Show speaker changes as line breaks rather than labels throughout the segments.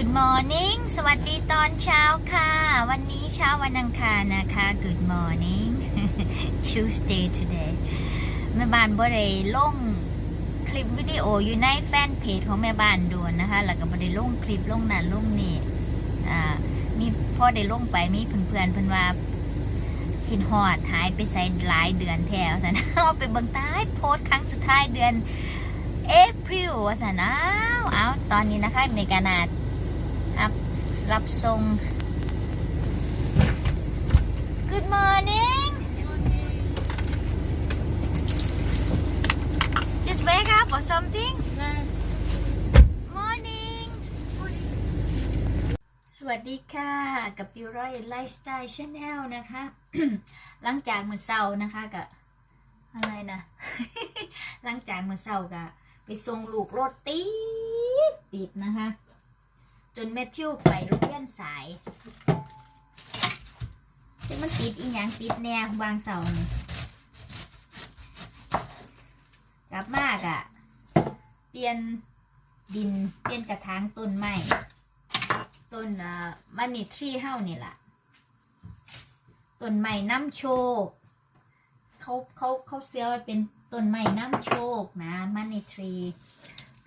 Good morning สวัสดีตอนเช้าค่ะ วันนี้เช้าวันอังคารนะคะ Good morning Tuesday today แม่บ้านบ่ได้ลงคลิปวิดีโออยู่ในแฟนเพจของแม่บ้านด่วนนะคะ แล้วก็บ่ได้ลงคลิปลงนั้นลงนี่อ่ามีพ่อได้ลงไปมีเพื่อนๆเพิ่อนว่าคินฮอดหายไปใส่หลายเดือนแถวสันเอาไปเบิ่งตายโพสครั้งสุดท้ายเดือนเอพริลว่าสันอ้าเอาตอนนี้นะคะในการนาด รับส่ง Good morning Just wake up or something Morning สวัสดีค่ะ กับปิวร้อยไลฟ์สไตล์ชาแนลนะคะ หลังจากมือเศร้านะคะกับอะไรนะหลังจากมือเศร้ากับไปส่งลูกรถติดติดนะคะ จนแมทธิวไปโรงเรียนสายแต่มันติดอีหยังติดแน่วางเสานี่กลับมากอะ่ะ เปลี่ยนดินเปลี่ยนกระถางต้นไม้ต้นอ่ามันนี่ทรีเฮ้านี่ล่ะต้นไม้น้ำโชคเขาเขาเขาเสียไว้เป็นต้นไม้น้ำโชคนะมันนี่ทรี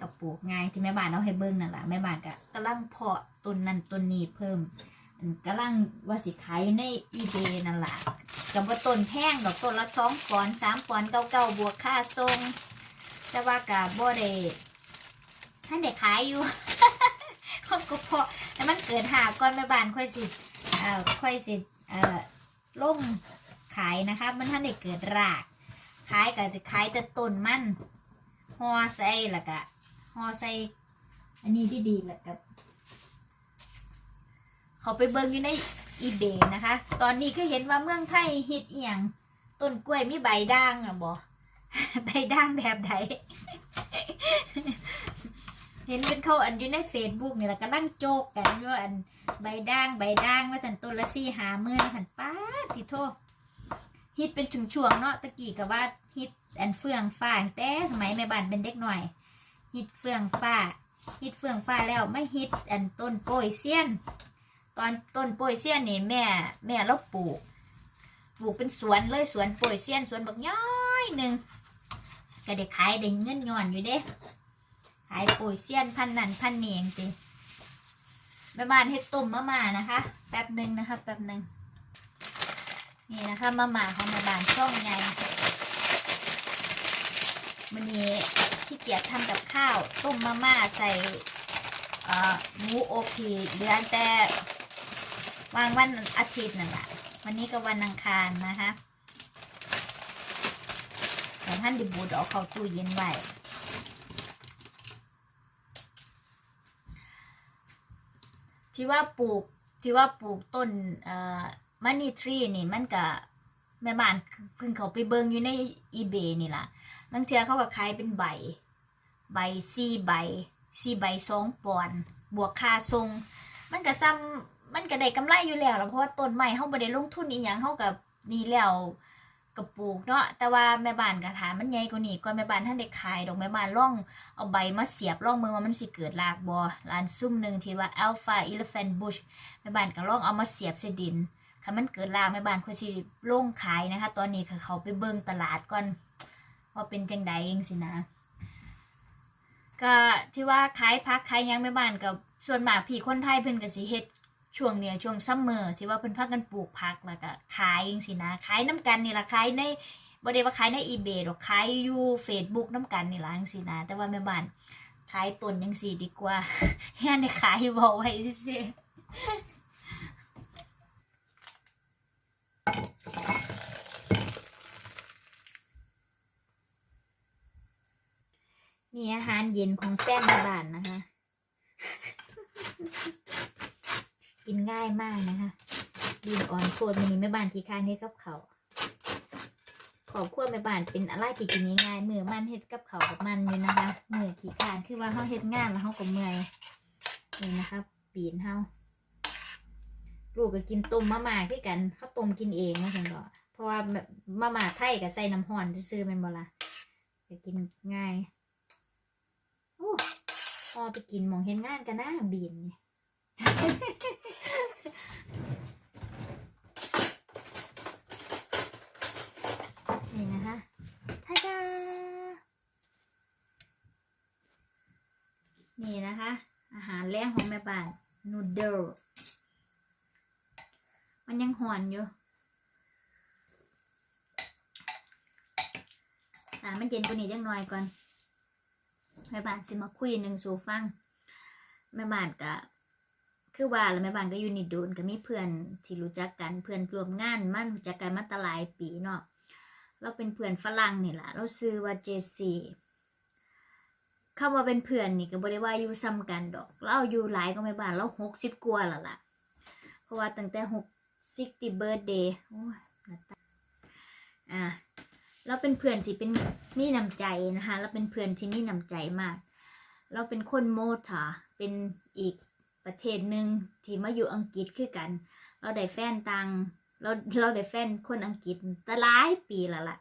กับปลูกง่ายที่แม่บ้านเอาให้เบิ่งนั่นแหละแม่บ้านก็กำลังเพาะต้นนั้นต้นนี้เพิ่มกำลังว่าสิขายอยู่ในอีเบนั่นแหละกับว่าต้นแพงดอกต้นละสองปอนสามปอนเก้าเก้าบวกค่าทรงแต่ว่ากับบ่ได้ท่านเด็กขายอยู่เขาก็เพาะแต่มันเกิดหาก่อนแม่บ้านค่อยสิเอ่อค่อยสิเอ่อลงขายนะคะ มันท่านเด็กเกิดรากขายก็จะขายแต่ต้นมันห่อใส่แล้วก็ ห่อใส่ อันนี้ที่ดีแหละกับเขาไปเบิ่งอยู่ในอีเบนะคะ ตอนนี้ก็เห็นว่าเมืองไทยฮิตเอียงต้นกล้วยมีใบด่างอะบอใบด่างแบบไหนเห็นเป็นเขาอันอยู่ในเฟซบุ๊กนี่แหละก็นั่งโจกกันว่าอันใบด่างใบด่างว่าสันต้นละสี่หาเมื่อสันป้าดทิโทฮิตเป็นช่วงๆเนาะตะกี้กับว่าฮิตอันเฟื่องฟ้างแต่สมัยแม่บ้านเป็นเด็กหน่อย ฮิตเฟืองฟ้าฮิตเฟืองฟ้าแล้วไม่ฮิตอันต้นโปยเซียน ตอนต้นโปยเซียนนี่แม่ แม่เราปลูกปลูกเป็นสวนเลยสวนโปยเซียนสวนบักย้อยหนึ่งก็ได้ขายได้เงินย้อนอยู่เด้ขายโปยเซียนพันนันพันเนียงสิแม่บ้านเฮ็ดต้มมะม่านะคะ แป๊บหนึ่งนะคะแป๊บหนึ่งนี่นะคะมะม่าของแม่บ้านช่องใหญ่มันนี้ ขี้เกียจทำกับข้าว ต้มมาม่าใส่หมูโอพีเหลือแต่วางวันอาทิตย์นั่นแหละวันนี้ก็วันอังคารนะคะแต่ท่านดิบูดเอาเข้าตู้เย็นไว้ที่ว่าปลูกที่ว่าปลูกต้นเอ่อมันนี่ทรีนี่มันก็ แม่บ้านเพิ่งเขาไปเบิงอยู่ในอีเบนี่ล่ะบางเทีเขาก็ขายเป็นใบ ใบสี่ใบสี่ใบสองปอนบวกค่าทรง มันก็ซ้ำมันก็ได้กำไรอยู่แล้วลเพราะว่าต้นไม้เขาบ่ได้ลงทุนอีหยังเขากับนี่แล้วกับปลูกเนาะแต่ว่าแม่บ้านก็ถามมันใหญ่กว่านี้ก่อนแม่บ้านท่านได้ขายดอกแม่บ้านล่องเอาใบมาเสียบล่องมือว่ามันสิเกิดรากบ่ร้านซุ่มหนึ่งที่ว่า Alpha Elephant Bush แม่บ้านก็ล่องเอามาเสียบใส่ดิน คันมันเกิดราแม่บ้านเขาสิลงขายนะคะ ตอนนี้คือเขาไปเบิ่งตลาดก่อนว่าเป็นจังใดเองสินะ ก็ที่ว่าขายพักขายยังไม่บ้านกับส่วนมากพี่คนไทยเพิ่นก็สิเฮ็ดช่วงเนี้ยช่วงซัมเมอร์ที่ว่าเพิ่นพากันปลูกผักแล้วก็ขายเองสินะขายน้ำกันนี่ละขายในบ่ได้ว่าขายใน eBay หรอกขายอยู่ Facebook น้ำกันนี่ละจังซี่นะ แต่ว่าแม่บ้านขายตนจังซี่ดีกว่าแฮ่ได้ขายบ่ไว้ซื่ นี่อาหารเย็นของแฟนแม่บ้านนะคะ กินง่ายมากนะคะดินอ่อนโคตรมันมีแม่บ้านที่ค้านเฮ็ดกับเขาขอบขั้วแม่บ้านเป็นอะไรที่กินง่ายมือมันเฮ็ดกับเขากับมันอยู่นะคะมือขี้คร้านคือว่าเขาเฮ็ดงานแล้วเขาก็เมื่อยนี่นะคะปีนเฮาลูกก็กินต้มมะม่าคือกันเขาต้มกินเองนะฉันก็เพราะว่าแบบมะม่าไทยก็ใส่น้ำห้อนซื่อๆแมันบ่ล่ะก็กินง่าย พอไปกินหมองเห็นงานกันนะบีนนี่นี่นะคะท่าดานี่นะคะ อาหารแรงของแม่บ้านนูเดิลมันยังหอนอยู่อ่ามันเย็นกว่านี้จังหน่อยก่อน แม่บ้านสิมาคุยหนึ่งสู่ฟัง แม่บ้านก็คือว่าแล้วแม่บ้านก็อยู่นิโดนก็มีเพื่อนที่รู้จักกันเพื่อนร่วมงานมั่นรู้จักกันมาตลายปีเนาะเราเป็นเพื่อนฝรั่งนี่แหละเราซื้อว่าเจซีคำว่าเป็นเพื่อนนี่ก็บริว่าอยู่ซ้ำกันดอกเราอยู่หลายก็แม่บ้านเราหกสิบกว่าล้วล่ะ เพราะว่าตั้งแต่หกซิกตีเบิร์ดเดย์โอ้ยนาตาอ่า เราเป็นเพื่อนที่เป็นมีน้ำใจนะคะเราเป็นเพื่อนที่มีน้ำใจมาก เราเป็นคนโมทาเป็นอีกประเทศหนึ่งที่มาอยู่อังกฤษคือกัน เราได้แฟนตังเราเราได้แฟนคนอังกฤษแตหลายปีแล้วล่ะ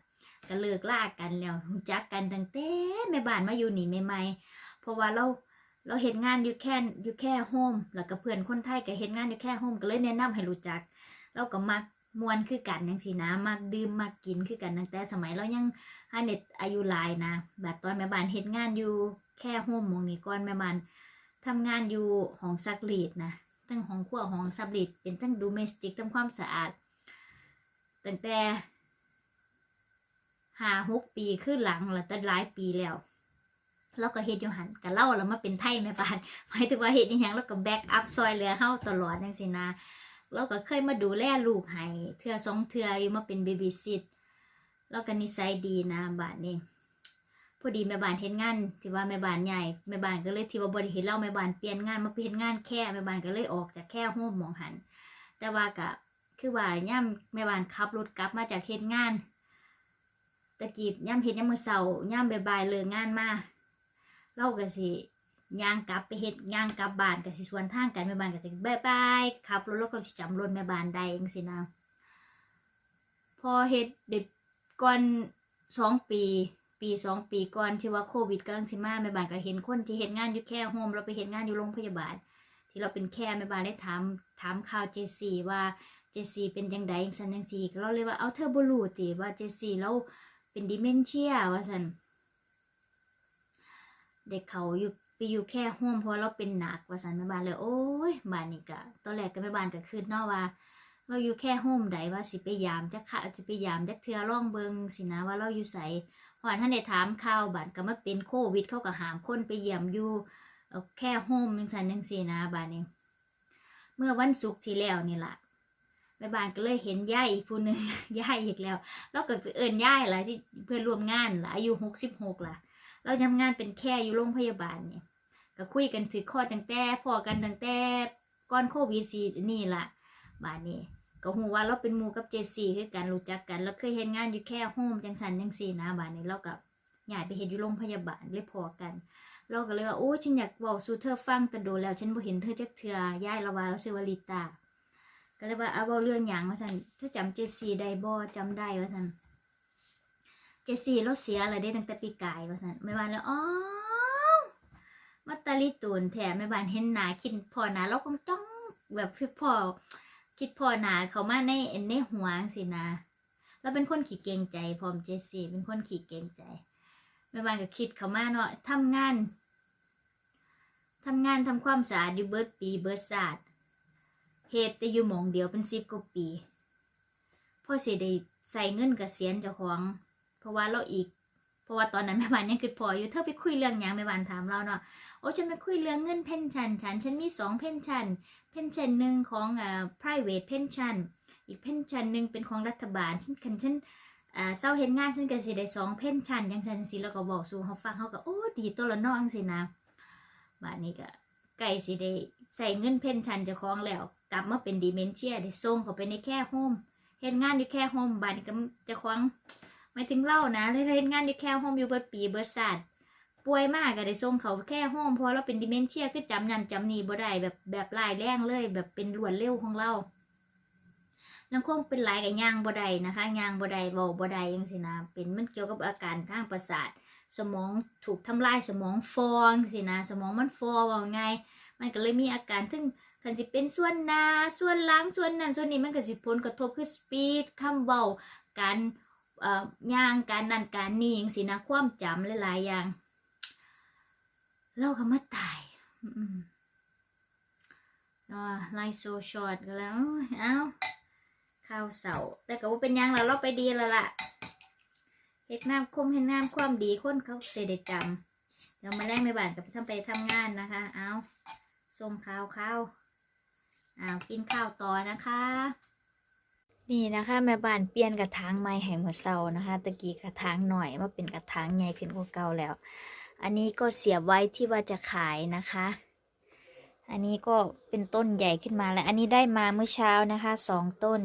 ก็เลิกลากันแล้วรู้จักกันตั้งแต่แม่บ้านมาอยู่นี่ใหม่ๆเพราะว่าเราเราเห็นงานอยู่แค่อยู่แค่โฮมแล้วก็เพื่อนคนไทยก็เห็นงานอยู่แค่โฮมก็เลยแนะนำให้รู้จัก เราก็มัก มวนคือกันยังสีนะมักดื่มมักกินคือกันตั้งแต่สมัยเรายังฮันเน็ตอายุหลายนะแบบตอนแม่บ้านเห็นงานอยู่แค่โฮมมองนี้ก่อนแม่บ้านทำงานอยู่ห้องซักรีดนะตั้งห้องครัวห้องซักรีดเป็นตั้งดูเมสติกทำความสะอาดตั้งแต่หาหกปีขึ้นหลังแล้วแต่หลายปีแล้วเราก็เฮ็ดอยู่หันกับเล่าแล้วมาเป็นไทยแม่บ้านหมายถึงว่าเฮ็ดอีหยังแล้วก็แบ็กอัพซอยเหลือเฮาตลอดจังซี่นะ เราก็เคยมาดูแลลูกให้เทื่อสองเทื่ออยู่มาเป็นเบบี้ซิทแล้วก็นิสัยดีนะบาดนี้พอดีแม่บ้านเฮ็ดงานที่ว่าแม่บ้านใหญ่แม่บ้านก็เลยที่ว่าบ่ได้เห็นเราแม่บ้านเปลี่ยนงานมาเป็นงานแค่แม่บ้านก็เลยออกจากแค่โฮมมองหัน แต่ว่าก็คือว่าย่ํแม่บ้านขับรถกลับมาจากเฮ็ดงานตะกี้ย่ํเฮ็ดยามมื้อเช้าย่ํบ่ายเลิกงานมาเราก็สิ ย่างกลับไปเฮ็ดย่างกลับบ้านก็สิสวนทางกันแม่บ้านก็สิบายบายขับรถแล้วก็สิจำรถแม่บ้านได้จังซี่นะพอเฮ็ดเด็กก่อนสองปี ปีสองปีก่อนที่ว่าโควิดกำลังสิมาแม่บ้านก็เห็นคนที่เฮ็ดงานอยู่แค่โฮมเราไปเฮ็ดงานอยู่โรงพยาบาล ที่เราเป็นแค่แม่บ้านได้ถามถามข่าวเจซีว่าเจซีเป็นจังไงซั่นจังซี่เราเลยว่าเอาเธอบ่รู้ติว่าเจซีเราเป็นดิเมนเชียว่าซั่นเด็กเขาอยู่ ไปอยู่แค่ห้องเพราะเราเป็นหนักว่าสันแม่บ้านเลย โอ้ยบ้านนี่กะตอนแรกก็แม่บ้านก็คืนเนาะว่า เราอยู่แค่ห้องใดว่าสิไปยามจะค่ะสิไปยามจักเทือร่องเบิงสินะว่าเราอยู่ใส่หอนท่านได้ถามข่าวบ้านก็มาเป็นโควิดเขาก็หามคนไปเยี่ยมอยู่เอ่อแค่ห้องยังสันยังสีนะบ้านนี้ เมื่อวันศุกร์ที่แล้วนี่แหละแม่บ้านก็เลยเห็นย่ายอีกผู้หนึ่งย่ายอีกแล้วเราก็ไปเอิญย่ายละที่เพื่อนร่วมงานล่ะอายุหกสิบหกล่ะเราทำงานเป็นแค่อยู่โรงพยาบาลเนี่ย ก็คุยกันถือข้อตั้งแต่พอกันตั้งแต่ก่อนโควิดสีนี่ล่ะบาดนี้ก็หูว่าเราเป็นมูกับเจซีคือกันรู้จักกันแล้วเคยเห็นงานอยู่แค่โฮมจังสันจังสีนะบาดนี้เรากับย้ายไปเห็นอยู่โรงพยาบาลเลยพอกัน เราก็เลยว่าโอ้ฉันอยากบอกสู่เธอฟังแต่โดนแล้ว ฉันบ่เห็นเธอจักเทือย่ายละวาเราชื่อว่าลิตาก็เลยว่าเอาเรื่องหยังว่าซั่นเธอจำเจซีได้บ่จำได้ว่าซั่นเจสี่เราเสียอะไรได้ตั้งแต่ปีกายว่าสันไม่บานแล้วอ๋อ มาตาลิตูนแถมไม่บ้านเห็นหนาคิดพอหนาเราคงจ้องแบบคือพอคิดพอหนาเขามาในในหัวสินะเราเป็นคนขี้เกรงใจพร้อมเจสี่เป็นคนขี้เกรงใจไม่บ้านก็คิดเขามาเนาะทำงานทำงานทำความสะอาดอยู่เบิร์ดปีเบิร์ดศาสตร์เหตุแต่อยู่หมองเดียวเป็นสิบกว่าปีพ่อสิได้ใส่เงินเกษียณเจ้าของ เพราะว่าเราอีก ราะว่าตอนนั้นแม่บ้านยังคือพออยู่เธอไปคุยเรื่องหยังแม่บ้านถามเราเนาะโอ้ฉันไปคุยเรื่องเงินเพนชันฉันฉันมีสองเพนชันเพนชันหนึ่งของเอ่อ private pension อีกเพนชันหนึ่งเป็นของรัฐบาลฉันคันฉันอ่าเศร้าเห็นงานฉันก็สิได้สองเพนชันยังฉันสิแล้วก็บอกสู่เขาฟังเขาก็โอ้ดีตัวละน้องสินะบ้านนี้ก็ไก่สิได้ใส่เงินเพนชันเจ้าของแล้ว กลับมาเป็นดีเมนเชียได้ส่งเขาไปในแค่โฮมเห็นงานอยู่แค่โฮมบ้านนี้ก็เจ้าของ หมายถึงเล่านะเล่นงานอยู่แค่ห้องอยู่เบิดปีเบิดศาสตร์ป่วยมากก็ได้ส่งเขาแค่ห้องพราะเราเป็นดิเมนเชียคือจำนันจำนี่บ่ได้แบบแบบลายแรงเลย แบบเป็นรวดเร็วของเราแล้วคงเป็นหลายกับยางบ่ได้นะคะยางบ่ได้เว้าบ่ได้ยังสินะเป็นมันเกี่ยวกับอาการทางประสาท สมองถูกทำลายสมองฟองสินะสมองมันฟอว่าไง มันก็เลยมีอาการซึ่งคันสิเป็นส่วนหน้าส่วนหลังส่วนนั้นส่วนนี้มันก็สิผลกระทบคือสปีดคำเว้าการ ย่างการนั่นการนี่จังซี่นะความจำหลายๆอย่างเราก็มาตายไลฟ์โซชอตก็แล้ว เอ้าข้าวเสาแต่ก็ว่าเป็นยังแล้วเราไปดีแล้วล่ะเฮ็ดน้ำคมเฮ็ดน้ำความดีคนเขาเสด็จจำเดี๋ยวมาแรกในบ้านกับทำไปทำงานนะคะ เอาส้มข้าวข้าวเอากินข้าวต่อนะคะ นี่นะคะแม่บ้านเปลี่ยนกระถางไม้แห่งหัวเสานะคะตะกี้กระถางหน่อยมาเป็นกระถางใหญ่ขึ้นกว่าเก่าแล้ว อันนี้ก็เสียบไว้ที่ว่าจะขายนะคะ อันนี้ก็เป็นต้นใหญ่ขึ้นมาแล้ว อันนี้ได้มาเมื่อเช้านะคะสองต้น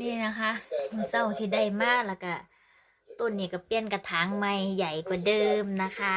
นี่นะคะมันเศร้าที่ได้มากแล้วก็ต้นนี้ก็เปลี่ยนกระถางใหม่ใหญ่กว่าเดิมนะคะ